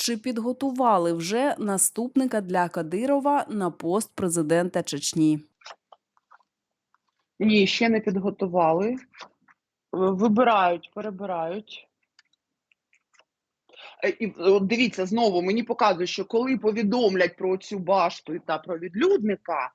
Чи підготували вже наступника для Кадирова на пост президента Чечні? Ні, ще не підготували. Вибирають, перебирають. Е, І дивіться, знову мені показує, що коли повідомлять про цю башту та про відлюдника, е,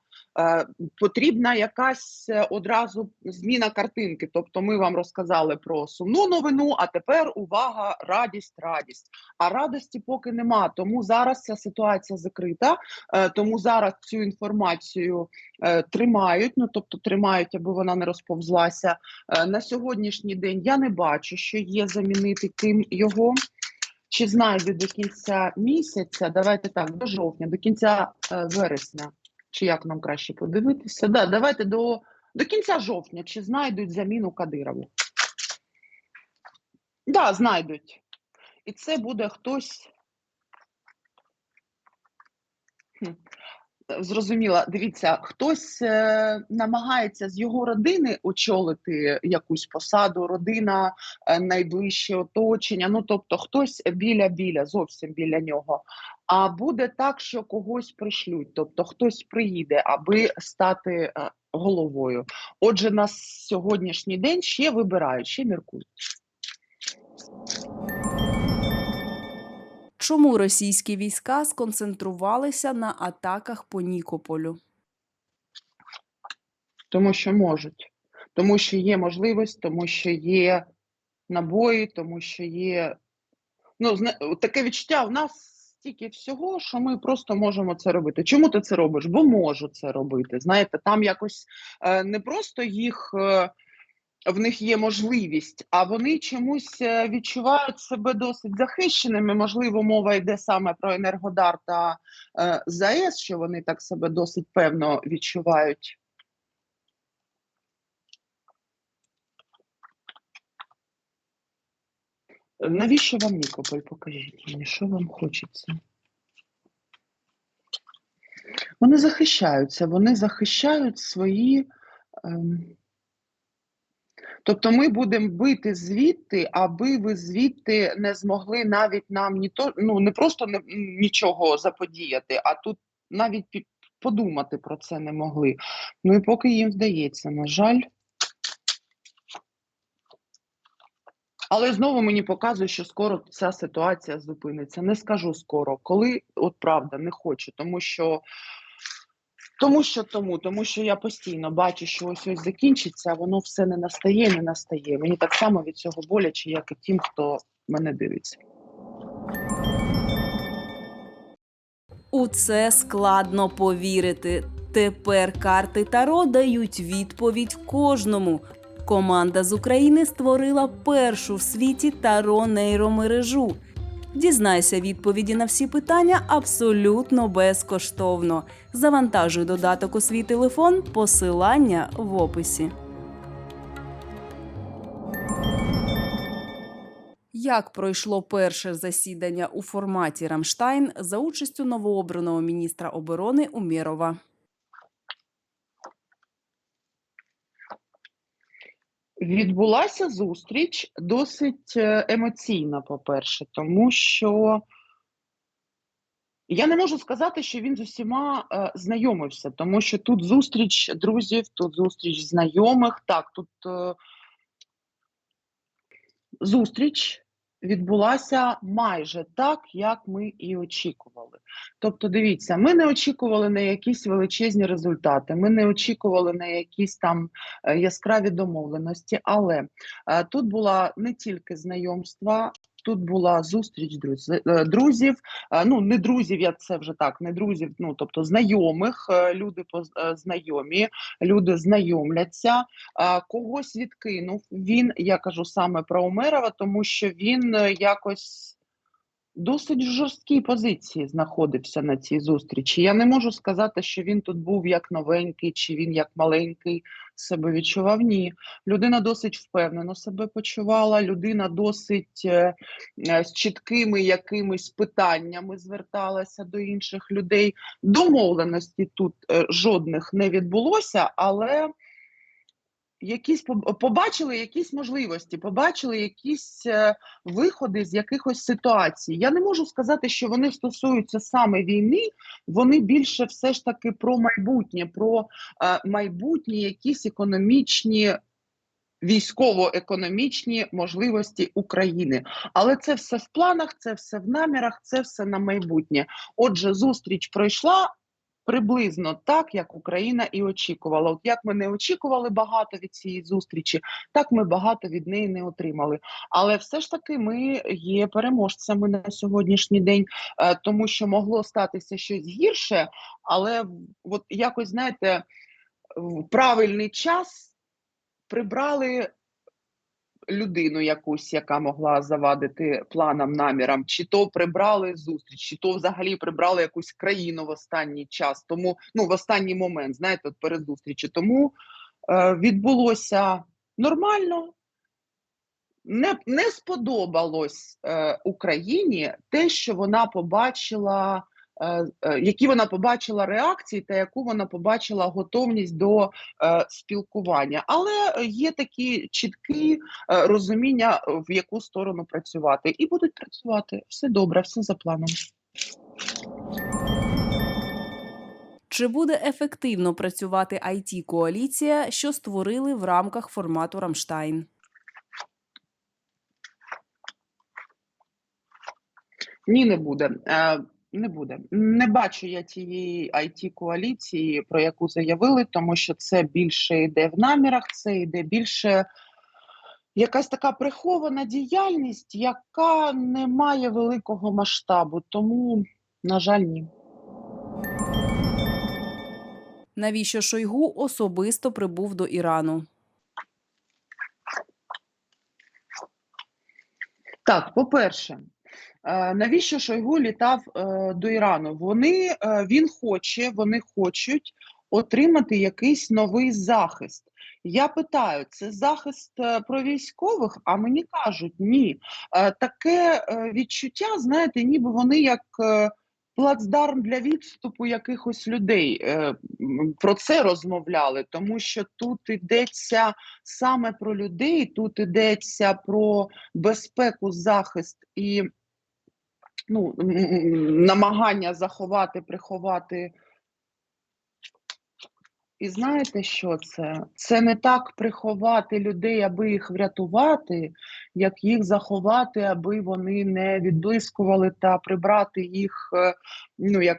потрібна якась е, одразу зміна картинки. Тобто ми вам розказали про сумну новину, а тепер увага, радість, радість. А радості поки нема. Тому зараз ця ситуація закрита, е, тому зараз цю інформацію е, тримають. Ну тобто тримають, аби вона не розповзлася. Е, на сьогоднішній день я не бачу, що є замінити ким його. Чи знайдуть до кінця місяця, давайте так, до жовтня, до кінця е, вересня, чи як нам краще подивитися? Да, давайте до, до кінця жовтня, чи знайдуть заміну Кадирову? Да, знайдуть. І це буде хтось. Зрозуміла, дивіться, хтось е, намагається з його родини очолити якусь посаду, родина, е, найближче оточення. Ну тобто, хтось біля-біля, зовсім біля нього. А буде так, що когось пришлють, тобто хтось приїде, аби стати е, головою. Отже, на сьогоднішній день ще вибирають, ще міркують. Чому російські війська сконцентрувалися на атаках по Нікополю? Тому що можуть, тому що є можливість, тому що є набої, тому що є. Ну, таке відчуття в нас стільки всього, що ми просто можемо це робити. Чому ти це робиш? Бо можу це робити. Знаєте, там якось е, не просто їх. Е, в них є можливість, а вони чомусь е, відчувають себе досить захищеними. Можливо, мова йде саме про Енергодар та е, ЗАЕС, що вони так себе досить певно відчувають. Навіщо вам Нікополь? Покажіть мені, що вам хочеться? Вони захищаються, вони захищають свої. Ем... Тобто ми будемо бити звідти, аби ви звідти не змогли навіть нам ні то, ну не просто не, нічого заподіяти, а тут навіть подумати про це не могли. Ну і поки їм вдається, на жаль. Але знову мені показує, що скоро ця ситуація зупиниться. Не скажу скоро, коли, от правда, не хочу, тому що. Тому що тому, тому що я постійно бачу, що ось ось закінчиться, воно все не настає, не настає. Мені так само від цього боляче, як і тим, хто мене дивиться. У це складно повірити. Тепер карти Таро дають відповідь кожному. Команда з України створила першу в світі Таро нейромережу. Дізнайся відповіді на всі питання абсолютно безкоштовно. Завантажуй додаток у свій телефон, посилання в описі. Як пройшло перше засідання у форматі Рамштайн за участю новообраного міністра оборони Умєрова? Відбулася зустріч досить е, емоційна, по-перше, тому що я не можу сказати, що він з усіма е, знайомився, тому що тут зустріч друзів, тут зустріч знайомих. Так, тут е, зустріч відбулася майже так, як ми і очікували. Тобто, дивіться, ми не очікували на якісь величезні результати, ми не очікували на якісь там е, яскраві домовленості, але е, тут була не тільки знайомства. Тут була зустріч е, друзів, е, ну не друзів, я це вже так, не друзів, ну тобто знайомих, е, люди знайомі, люди знайомляться, когось відкинув. Він, я кажу саме про Умерова, тому що він якось досить жорсткій позиції знаходився на цій зустрічі. Я не можу сказати, що він тут був як новенький, чи він як маленький себе відчував. Ні, людина досить впевнено себе почувала, людина досить е, е, з чіткими якимись питаннями зверталася до інших людей. Домовленості тут е, жодних не відбулося, але якісь побачили якісь можливості, побачили якісь е, виходи з якихось ситуацій. Я не можу сказати, що вони стосуються саме війни, вони більше все ж таки про майбутнє, про е, майбутні якісь економічні. Військово-економічні можливості України, але це все в планах, це все в намірах, це все на майбутнє. Отже, зустріч пройшла приблизно так, як Україна і очікувала. От як ми не очікували багато від цієї зустрічі, так ми багато від неї не отримали. Але все ж таки ми є переможцями на сьогоднішній день, е, тому що могло статися щось гірше, але от якось знаєте, в правильний час прибрали людину якусь, яка могла завадити планам, намірам, чи то прибрали зустріч, чи то взагалі прибрали якусь країну в останній час, тому ну в останній момент, знаєте, от перед зустрічі. Тому е, відбулося нормально. Не, не сподобалось е, Україні те, що вона побачила, які вона побачила реакції та яку вона побачила готовність до е, спілкування. Але є такі чіткі е, розуміння, в яку сторону працювати, і будуть працювати. Все добре, все за планом. Чи буде ефективно працювати it коаліція що створили в рамках формату Рамштайн? Ні, не буде. Не буде. Не бачу я тієї it коаліції, про яку заявили, тому що це більше йде в намірах, це йде більше якась така прихована діяльність, яка не має великого масштабу. Тому, на жаль, ні. Навіщо Шойгу особисто прибув до Ірану? Так, по-перше, навіщо Шойгу літав е, до Ірану? Вони е, він хоче, вони хочуть отримати якийсь новий захист. Я питаю, це захист е, про військових? А мені кажуть, ні. Е, таке е, відчуття, знаєте, ніби вони як е, плацдарм для відступу якихось людей. Е, про це розмовляли, тому що тут йдеться саме про людей, тут йдеться про безпеку, захист і ну, намагання заховати, приховати. І знаєте, що це? Це не так приховати людей, аби їх врятувати, як їх заховати, аби вони не відблискували та прибрати їх, е, ну як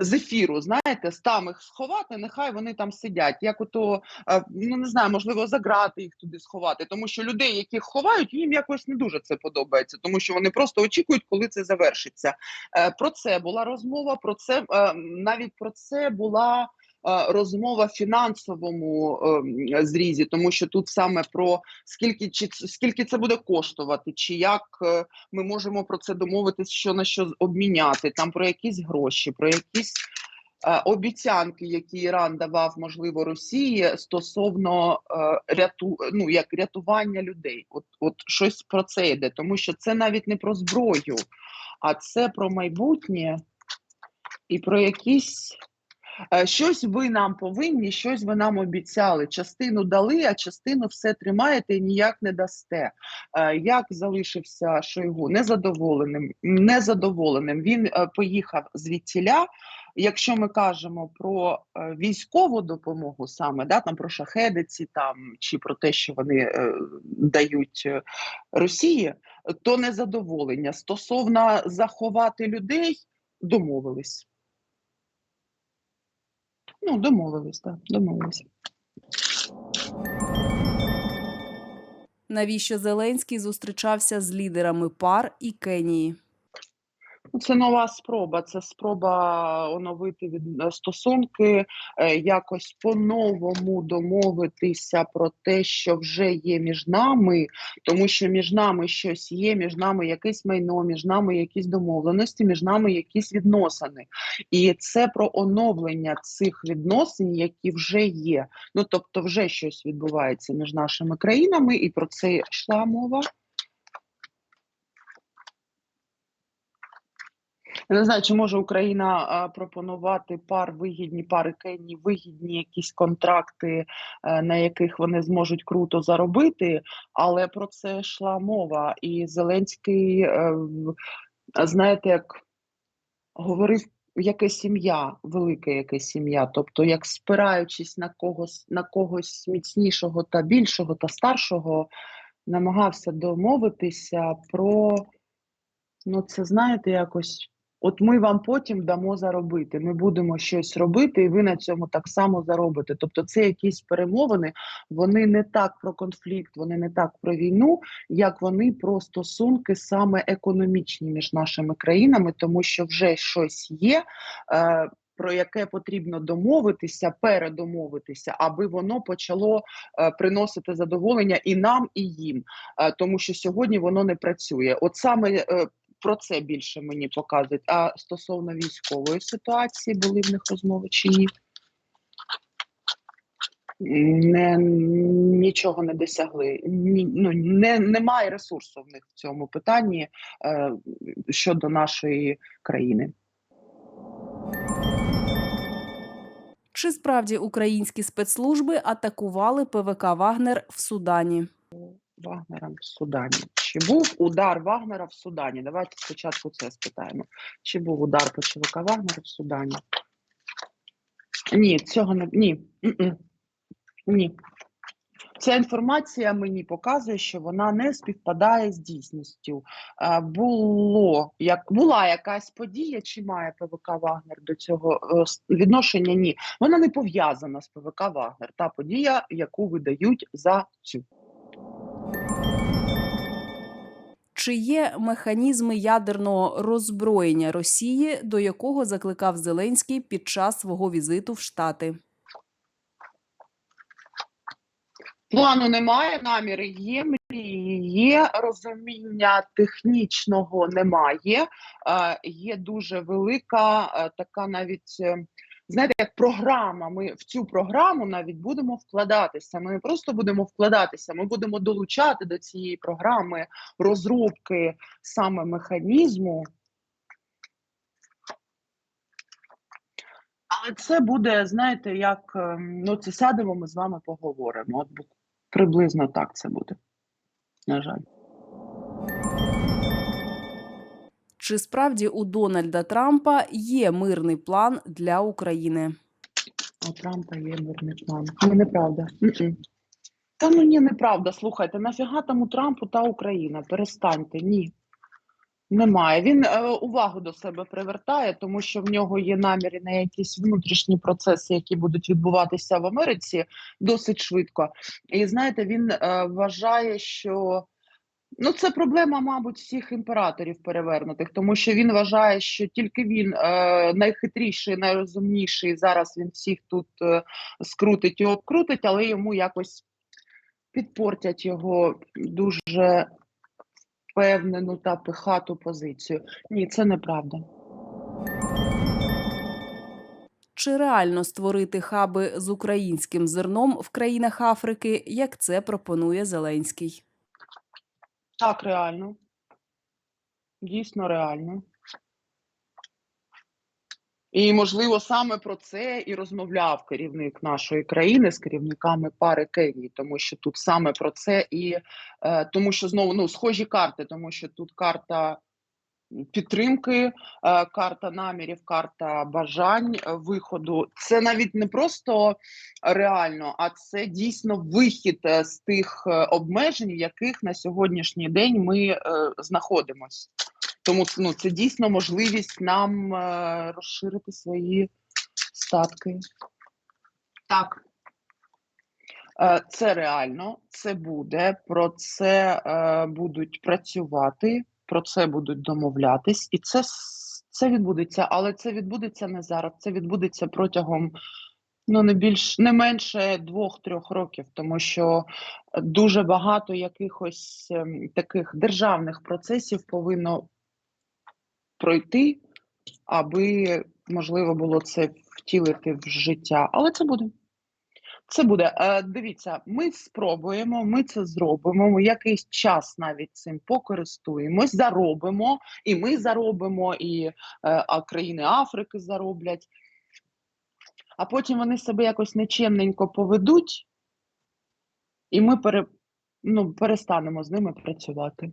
з ефіру. Знаєте, там їх сховати, нехай вони там сидять. Як ото, ну не знаю, можливо, заграти їх туди сховати. Тому що людей, яких ховають, їм якось не дуже це подобається, тому що вони просто очікують, коли це завершиться. Е, Про це була розмова. Про це е, навіть про це була розмова в фінансовому е, зрізі, тому що тут саме про скільки чи скільки це буде коштувати, чи як е, ми можемо про це домовитись, що на що обміняти, там про якісь гроші, про якісь. е, Обіцянки, які Іран давав, можливо, Росії стосовно е, ряту, ну як рятування людей, от от щось про це йде, тому що це навіть не про зброю, а це про майбутнє і про якісь Е, Щось ви нам повинні, щось ви нам обіцяли. Частину дали, а частину все тримаєте і ніяк не дасте. Е, Як залишився Шойгу? Незадоволеним. Незадоволеним. Він е, поїхав звідтіля. Якщо ми кажемо про е, військову допомогу, саме да, там про шахедиці, там чи про те, що вони е, дають е, Росії, то незадоволення. Стосовно заховати людей, домовились. Ну, домовились, так, домовились. Навіщо Зеленський зустрічався з лідерами ПАР і Кенії? Це нова спроба. Це спроба оновити від е, стосунки, е, якось по-новому домовитися про те, що вже є між нами, тому що між нами щось є, між нами якесь майно, між нами якісь домовленості, між нами якісь відносини. І це про оновлення цих відносин, які вже є. Ну тобто, вже щось відбувається між нашими країнами, і про це йшла мова. Я не знаю, чи може Україна пропонувати пар вигідні, пари Кенії, вигідні якісь контракти, е, на яких вони зможуть круто заробити, але про це йшла мова. І Зеленський, е, знаєте, як говорив, яке сім'я, велике яке сім'я, тобто як спираючись на когось, на когось міцнішого та більшого та старшого, намагався домовитися про Ну, це знаєте, якось. От ми вам потім дамо заробити. Ми будемо щось робити, і ви на цьому так само заробите. Тобто, це якісь перемовини, вони не так про конфлікт, вони не так про війну, як вони про стосунки саме економічні між нашими країнами, тому що вже щось є. Е, про яке потрібно домовитися, передомовитися, аби воно почало е, приносити задоволення і нам, і їм, е, тому що сьогодні воно не працює. От саме е, про це більше мені показують. А стосовно військової ситуації, були в них розмови чи ні? Не, нічого не досягли. Ні, ну, не, немає ресурсу в них в цьому питанні е, щодо нашої країни. Чи справді українські спецслужби атакували ПВК Вагнер в Судані? Вагнером в Судані. Чи був удар Вагнера в Судані? Давайте спочатку це спитаємо. Чи був удар по ЧВК Вагнера в Судані? Ні, цього не ні. Ні. Ця інформація мені показує, що вона не співпадає з дійсністю. Було як була якась подія, чи має ПВК Вагнер до цього е, відношення? Ні, вона не пов'язана з ПВК Вагнер. Та подія, яку видають за цю. Чи є механізми ядерного роззброєння Росії, до якого закликав Зеленський під час свого візиту в Штати? Плану немає, наміри є, мрії є, розуміння технічного немає. Е, є дуже велика е, така навіть. Знаєте, як програма, ми в цю програму навіть будемо вкладатися. Ми не просто будемо вкладатися, ми будемо долучати до цієї програми розробки саме механізму. Але це буде, знаєте, як ем, ну це сядемо, ми з вами поговоримо. От приблизно так це буде. На жаль. Чи справді у Дональда Трампа є мирний план для України? У Трампа є мирний план. Ні, неправда. Та ну ні, неправда. Слухайте, нафіга там у Трампу та Україна? Перестаньте, ні. Немає. Він е, увагу до себе привертає, тому що в нього є наміри на якісь внутрішні процеси, які будуть відбуватися в Америці досить швидко. І знаєте, він е, вважає, що ну це проблема, мабуть, всіх імператорів перевернутих, тому що він вважає, що тільки він е, найхитріший, найрозумніший. Зараз він всіх тут е, скрутить і обкрутить, але йому якось підпортять його дуже впевнену та пихату позицію. Ні, це неправда. Чи реально створити хаби з українським зерном в країнах Африки, як це пропонує Зеленський? Так, реально. Дійсно реально. І, можливо, саме про це і розмовляв керівник нашої країни з керівниками пари Кенії, тому що тут саме про це і е, тому, що знову ну схожі карти, тому що тут карта підтримки, е, карта намірів, карта бажань е, виходу. Це навіть не просто реально, а це дійсно вихід е, з тих обмежень, в яких на сьогоднішній день ми знаходимося. Тому ну, це дійсно можливість нам розширити свої статки. Так. Це реально, це буде, про це е, будуть працювати, про це будуть домовлятись, і це, це відбудеться, але це відбудеться не зараз, це відбудеться протягом ну, не більш не менше двох-трьох років, тому що дуже багато якихось ем, таких державних процесів повинно пройти, аби можливо було це втілити в життя. Але це буде. Це буде. Е, дивіться, ми спробуємо, ми це зробимо. Ми якийсь час навіть цим покористуємось, заробимо, і ми заробимо, і е, а країни Африки зароблять. А потім вони себе якось нечемненько поведуть, і ми пере, ну, перестанемо з ними працювати.